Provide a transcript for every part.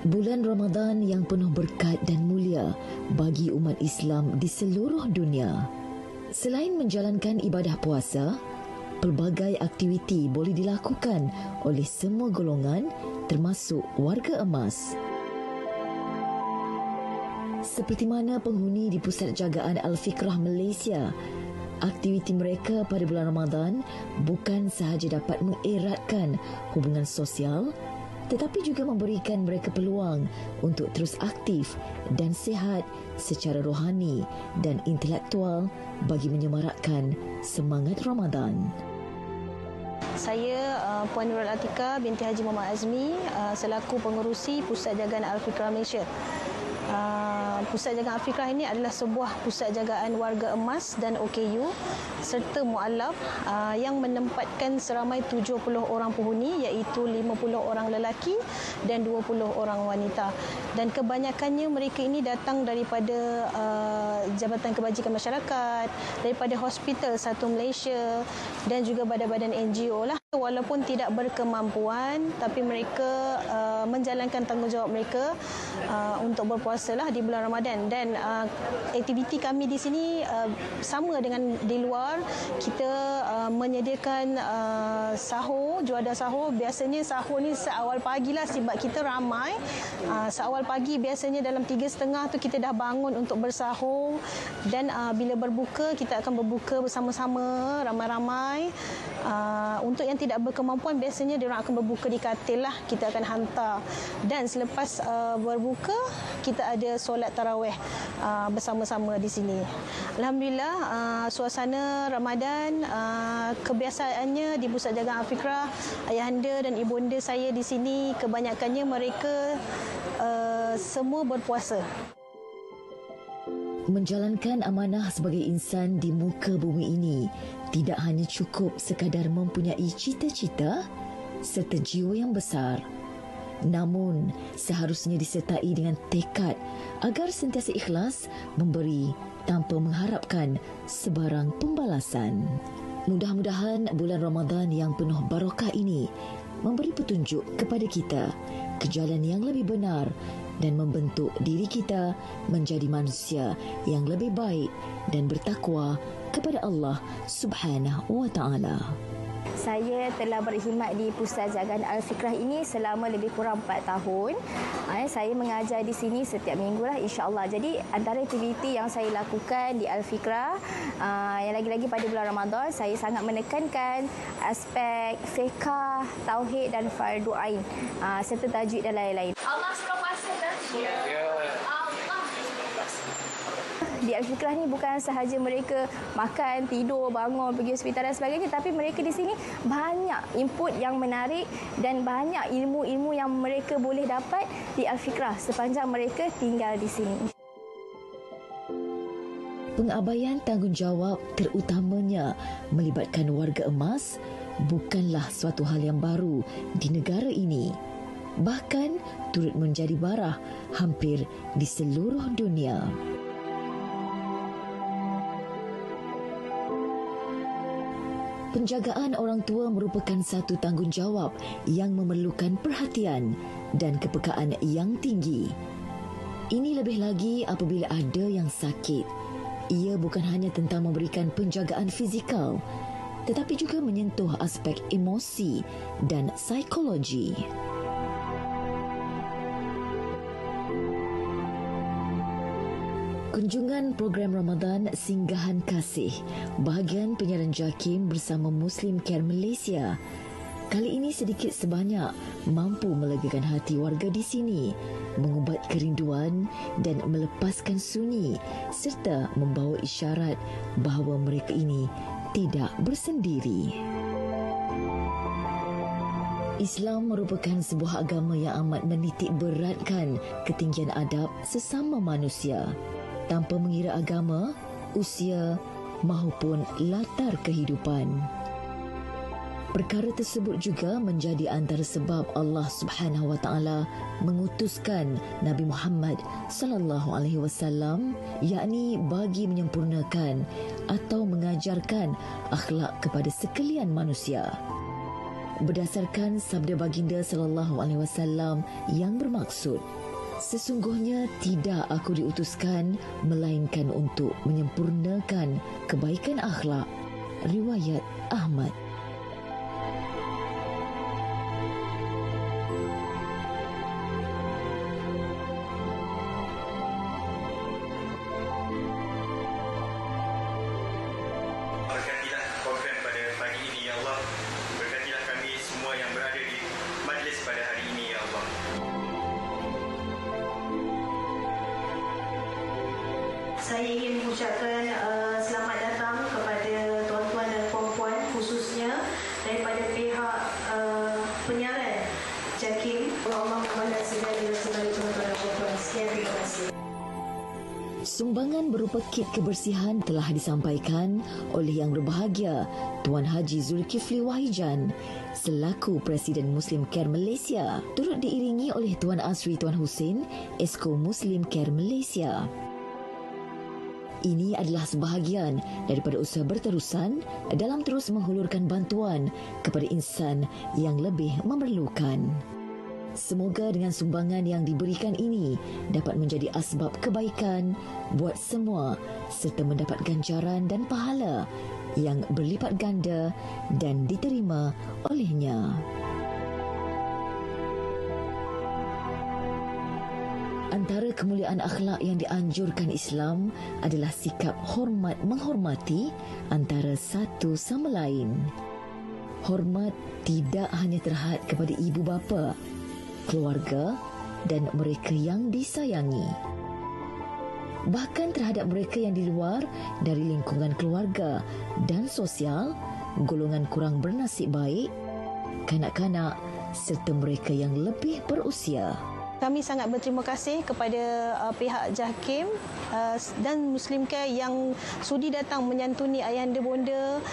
Bulan Ramadan yang penuh berkat dan mulia bagi umat Islam di seluruh dunia. Selain menjalankan ibadah puasa, pelbagai aktiviti boleh dilakukan oleh semua golongan termasuk warga emas. Seperti mana penghuni di Pusat Jagaan Al-Fikrah Malaysia, aktiviti mereka pada bulan Ramadan bukan sahaja dapat mengeratkan hubungan sosial tetapi juga memberikan mereka peluang untuk terus aktif dan sihat secara rohani dan intelektual bagi menyemarakkan semangat Ramadan. Saya uh, Puan Nurul Atika binti Haji Muhammad Azmi uh, selaku pengerusi Pusat Jagaan Al-Fikrah Malaysia. Uh, Pusat Jagaan Al-Fikrah ini adalah sebuah pusat jagaan warga emas dan OKU serta mualaf uh, yang menempatkan seramai 70 orang penghuni iaitu 50 orang lelaki dan 20 orang wanita. Dan kebanyakannya mereka ini datang daripada uh, Jabatan Kebajikan Masyarakat, daripada Hospital Satu Malaysia dan juga badan-badan NGO lah. Walaupun tidak berkemampuan tapi mereka uh, menjalankan tanggungjawab mereka uh, untuk berpuasa lah di bulan Ramadan. Dan uh, aktiviti kami di sini uh, sama dengan di luar. Kita uh, menyediakan uh, sahur juada sahur. Biasanya sahur ni seawal pagi lah sebab kita ramai. Uh, seawal pagi biasanya dalam tiga setengah tu kita dah bangun untuk bersahur dan uh, bila berbuka kita akan berbuka bersama-sama ramai-ramai. Uh, untuk yang tidak berkemampuan biasanya dia akan berbuka di katil lah. Kita akan hantar. Dan selepas uh, berbuka kita ada solat tarawih uh, bersama-sama di sini. Alhamdulillah uh, suasana Ramadan uh, kebiasaannya di pusat jagaan Afikrah ayahanda dan ibunda saya di sini kebanyakannya mereka uh, semua berpuasa Menjalankan amanah sebagai insan di muka bumi ini tidak hanya cukup sekadar mempunyai cita-cita serta jiwa yang besar. Namun, seharusnya disertai dengan tekad agar sentiasa ikhlas memberi tanpa mengharapkan sebarang pembalasan. Mudah-mudahan bulan Ramadan yang penuh barakah ini memberi petunjuk kepada kita ke jalan yang lebih benar dan membentuk diri kita menjadi manusia yang lebih baik dan bertakwa kepada Allah Subhanahu wa taala. Saya telah berkhidmat di Pusat Jagaan Al-Fikrah ini selama lebih kurang 4 tahun. Ha, saya mengajar di sini setiap minggu lah insyaAllah. Jadi antara aktiviti yang saya lakukan di Al-Fikrah, uh, yang lagi-lagi pada bulan Ramadan, saya sangat menekankan aspek fiqah, tauhid dan fardu ain uh, serta tajwid dan lain-lain. Allah suruh puasa dah. Ya. Allah. Di Al-Fikrah ni bukan sahaja mereka makan, tidur, bangun, pergi hospital dan sebagainya tapi mereka di sini banyak input yang menarik dan banyak ilmu-ilmu yang mereka boleh dapat di Al-Fikrah sepanjang mereka tinggal di sini. Pengabaian tanggungjawab terutamanya melibatkan warga emas bukanlah suatu hal yang baru di negara ini. Bahkan turut menjadi barah hampir di seluruh dunia. Penjagaan orang tua merupakan satu tanggungjawab yang memerlukan perhatian dan kepekaan yang tinggi. Ini lebih lagi apabila ada yang sakit. Ia bukan hanya tentang memberikan penjagaan fizikal, tetapi juga menyentuh aspek emosi dan psikologi. Kunjungan program Ramadan Singgahan Kasih. Bahagian penyiaran JAKIM bersama Muslim Care Malaysia. Kali ini sedikit sebanyak mampu melegakan hati warga di sini, mengubat kerinduan dan melepaskan sunyi serta membawa isyarat bahawa mereka ini tidak bersendiri. Islam merupakan sebuah agama yang amat menitik beratkan ketinggian adab sesama manusia tanpa mengira agama, usia maupun latar kehidupan. Perkara tersebut juga menjadi antara sebab Allah Subhanahu Wa Taala mengutuskan Nabi Muhammad sallallahu alaihi wasallam yakni bagi menyempurnakan atau mengajarkan akhlak kepada sekalian manusia. Berdasarkan sabda baginda sallallahu alaihi wasallam yang bermaksud Sesungguhnya tidak aku diutuskan melainkan untuk menyempurnakan kebaikan akhlak. Riwayat Ahmad. Berupa kit kebersihan telah disampaikan oleh Yang Berbahagia Tuan Haji Zulkifli Wahijan selaku Presiden Muslim Care Malaysia turut diiringi oleh Tuan Asri Tuan Hussein Esko Muslim Care Malaysia. Ini adalah sebahagian daripada usaha berterusan dalam terus menghulurkan bantuan kepada insan yang lebih memerlukan. Semoga dengan sumbangan yang diberikan ini dapat menjadi asbab kebaikan buat semua serta mendapat ganjaran dan pahala yang berlipat ganda dan diterima olehnya. Antara kemuliaan akhlak yang dianjurkan Islam adalah sikap hormat menghormati antara satu sama lain. Hormat tidak hanya terhad kepada ibu bapa, keluarga dan mereka yang disayangi. Bahkan terhadap mereka yang di luar dari lingkungan keluarga dan sosial, golongan kurang bernasib baik, kanak-kanak serta mereka yang lebih berusia. Kami sangat berterima kasih kepada uh, pihak JAKIM uh, dan Muslim Care yang sudi datang menyantuni ayahanda bonda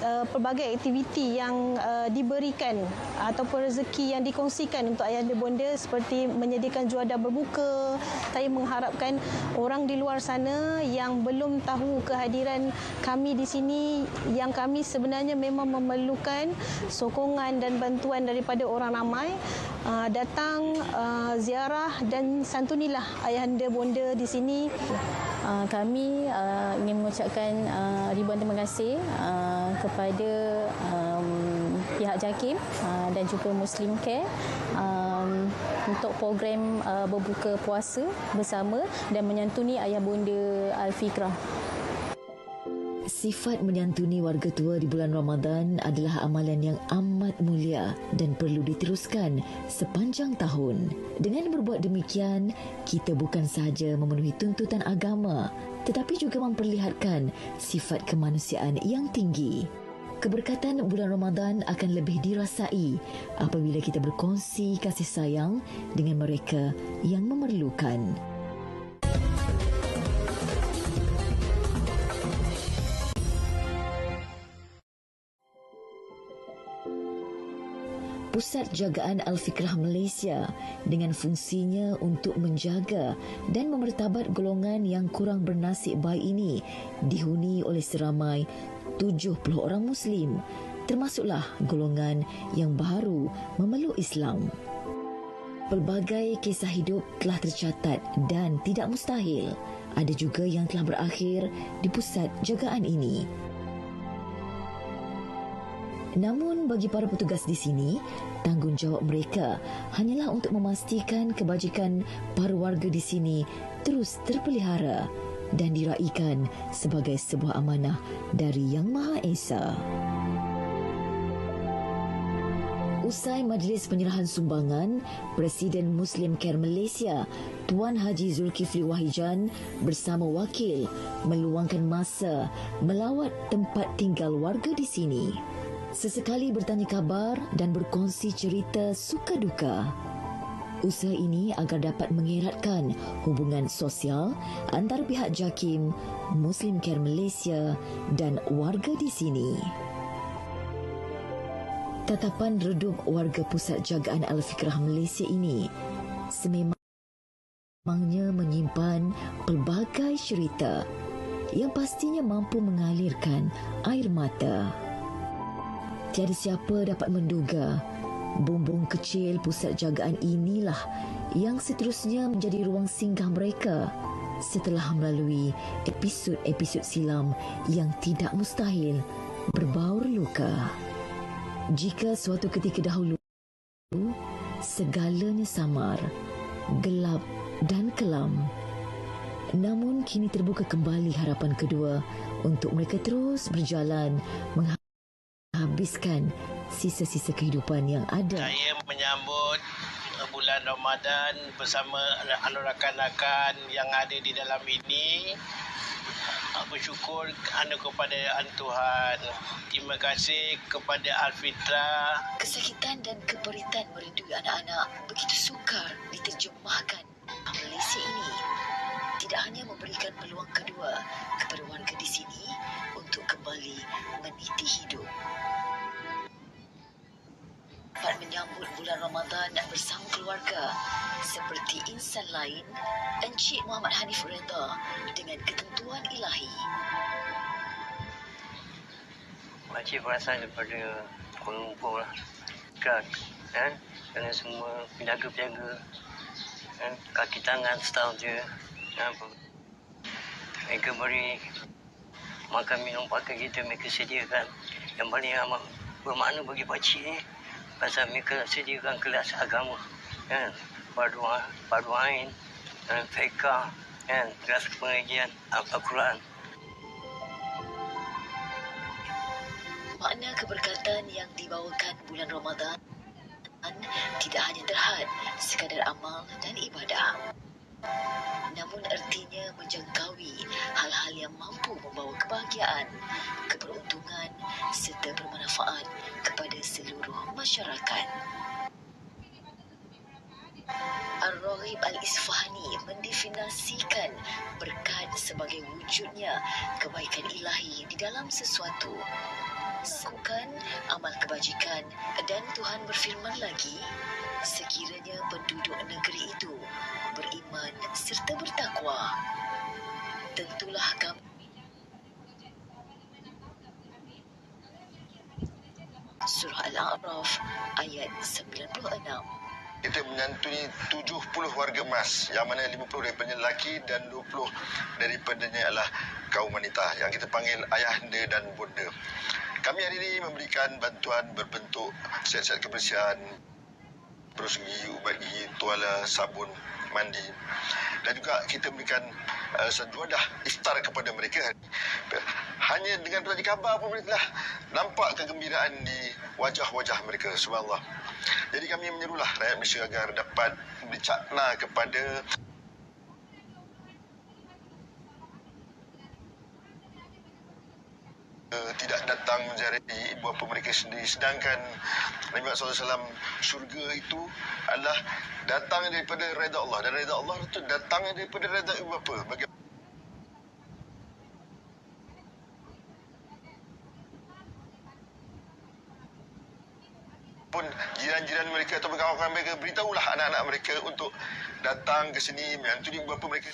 uh, pelbagai aktiviti yang uh, diberikan ataupun rezeki yang dikongsikan untuk ayahanda bonda seperti menyediakan juadah berbuka. Saya mengharapkan orang di luar sana yang belum tahu kehadiran kami di sini yang kami sebenarnya memang memerlukan sokongan dan bantuan daripada orang ramai uh, datang uh, ziarah dan santunilah ayahanda bonda di sini. Uh, kami uh, ingin mengucapkan uh, ribuan terima kasih uh, kepada um, pihak JAKIM uh, dan juga Muslim Care um, untuk program uh, berbuka puasa bersama dan menyantuni ayah bonda Al-Fikrah. Sifat menyantuni warga tua di bulan Ramadan adalah amalan yang amat mulia dan perlu diteruskan sepanjang tahun. Dengan berbuat demikian, kita bukan sahaja memenuhi tuntutan agama tetapi juga memperlihatkan sifat kemanusiaan yang tinggi. Keberkatan bulan Ramadan akan lebih dirasai apabila kita berkongsi kasih sayang dengan mereka yang memerlukan. Pusat Jagaan Al-Fikrah Malaysia dengan fungsinya untuk menjaga dan memertabat golongan yang kurang bernasib baik ini dihuni oleh seramai 70 orang Muslim termasuklah golongan yang baru memeluk Islam. Pelbagai kisah hidup telah tercatat dan tidak mustahil ada juga yang telah berakhir di pusat jagaan ini. Namun bagi para petugas di sini, tanggungjawab mereka hanyalah untuk memastikan kebajikan para warga di sini terus terpelihara dan diraikan sebagai sebuah amanah dari Yang Maha Esa. Usai majlis penyerahan sumbangan, Presiden Muslim Care Malaysia, Tuan Haji Zulkifli Wahijan bersama wakil meluangkan masa melawat tempat tinggal warga di sini. Sesekali bertanya kabar dan berkongsi cerita suka duka. Usaha ini agar dapat mengeratkan hubungan sosial antara pihak JAKIM, Muslim Care Malaysia dan warga di sini. Tatapan redup warga pusat jagaan Al-Fikrah Malaysia ini sememangnya menyimpan pelbagai cerita yang pastinya mampu mengalirkan air mata. Tiada siapa dapat menduga bumbung kecil pusat jagaan inilah yang seterusnya menjadi ruang singgah mereka setelah melalui episod-episod silam yang tidak mustahil berbaur luka. Jika suatu ketika dahulu segalanya samar, gelap dan kelam. Namun kini terbuka kembali harapan kedua untuk mereka terus berjalan menghabiskan sisa-sisa kehidupan yang ada. Saya menyambut bulan Ramadan bersama rakan-rakan yang ada di dalam ini bersyukur hanya kepada Tuhan. Terima kasih kepada Alfitra. Kesakitan dan keperitan merindui anak-anak begitu sukar diterjemahkan. Malaysia ini tidak hanya memberikan peluang kedua kepada warga di sini untuk kembali meniti hidup. Dapat menyambut bulan Ramadan bersama keluarga seperti insan lain, Encik Muhammad Hanif Reda dengan ketentuan ilahi. Makcik perasan daripada Kuala Lumpur lah. Kan? kan? Kerana semua penjaga-penjaga kan? kaki tangan setahun je. Kan? Mereka beri makan minum pakai kita mereka sediakan. Yang paling amat bermakna bagi pakcik ni pasal mereka sediakan kelas agama. Kan? Paduan, paduan, kan? Fekah, kan? kelas pengajian Al-Quran. Makna keberkatan yang dibawakan bulan Ramadan tidak hanya terhad sekadar amal dan ibadah. Namun ertinya menjangkaui hal-hal yang mampu membawa kebahagiaan, keberuntungan serta bermanfaat kepada seluruh masyarakat. Ar-Raghib Al-Isfahani mendefinisikan berkat sebagai wujudnya kebaikan ilahi di dalam sesuatu lakukan amal kebajikan dan Tuhan berfirman lagi sekiranya penduduk negeri itu beriman serta bertakwa tentulah kami Surah Al-A'raf ayat 96 kita menyantuni 70 warga emas yang mana 50 daripada lelaki dan 20 daripadanya adalah kaum wanita yang kita panggil ayahanda dan bunda. Kami hari ini memberikan bantuan berbentuk set-set kebersihan, persegi, ubat gigi, tuala, sabun, mandi. Dan juga kita memberikan uh, sejuadah iftar kepada mereka. Hanya dengan bertanya khabar pun mereka telah nampak kegembiraan di wajah-wajah mereka. Subhanallah. Jadi kami menyerulah rakyat Malaysia agar dapat dicakna kepada tidak datang ibu bapa mereka sendiri. Sedangkan Nabi Muhammad SAW syurga itu adalah datang daripada reda Allah. Dan reda Allah itu datang daripada reda ibu bapa. Bagi pun jiran-jiran mereka atau kawan-kawan mereka beritahulah anak-anak mereka untuk datang ke sini menyantuni bapa mereka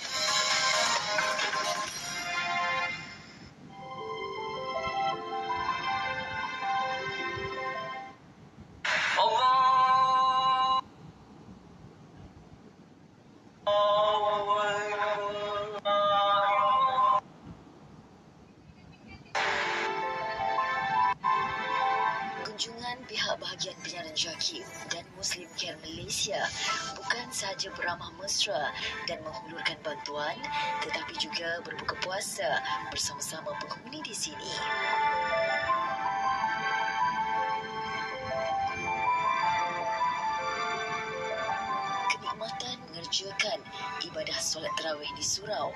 dan menghulurkan bantuan tetapi juga berbuka puasa bersama-sama penghuni di sini. Kenikmatan mengerjakan ibadah solat terawih di surau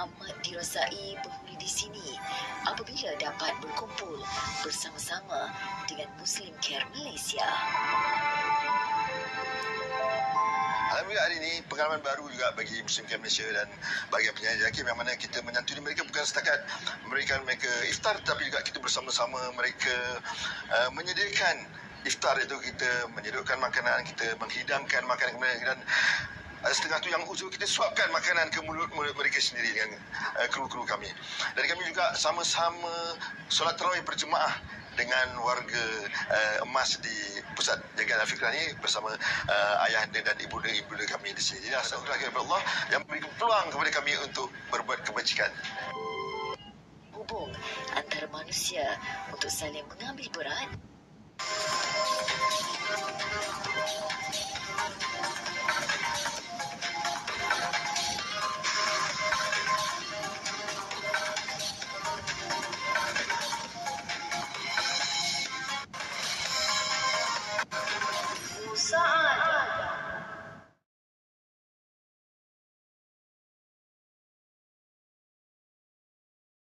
amat dirasai penghuni di sini apabila dapat berkumpul bersama-sama dengan Muslim Care Malaysia. Alhamdulillah hari ini pengalaman baru juga bagi Muslim Camp Malaysia dan bagi penyanyi Jakim yang mana kita menyantuni mereka bukan setakat memberikan mereka iftar tetapi juga kita bersama-sama mereka uh, menyediakan iftar itu kita menyediakan makanan, kita menghidangkan makanan mereka dan uh, setengah tu yang uzur kita suapkan makanan ke mulut-mulut mereka sendiri dengan uh, kru-kru kami. Dan kami juga sama-sama solat tarawih berjemaah dengan warga uh, emas di pusat jagaan Afrika ni bersama uh, ayah dia dan ibu dia ibu dia kami di sini. Ya, Jadi asal kepada Allah yang beri peluang kepada kami untuk berbuat kebajikan. Hubung antara manusia untuk saling mengambil berat.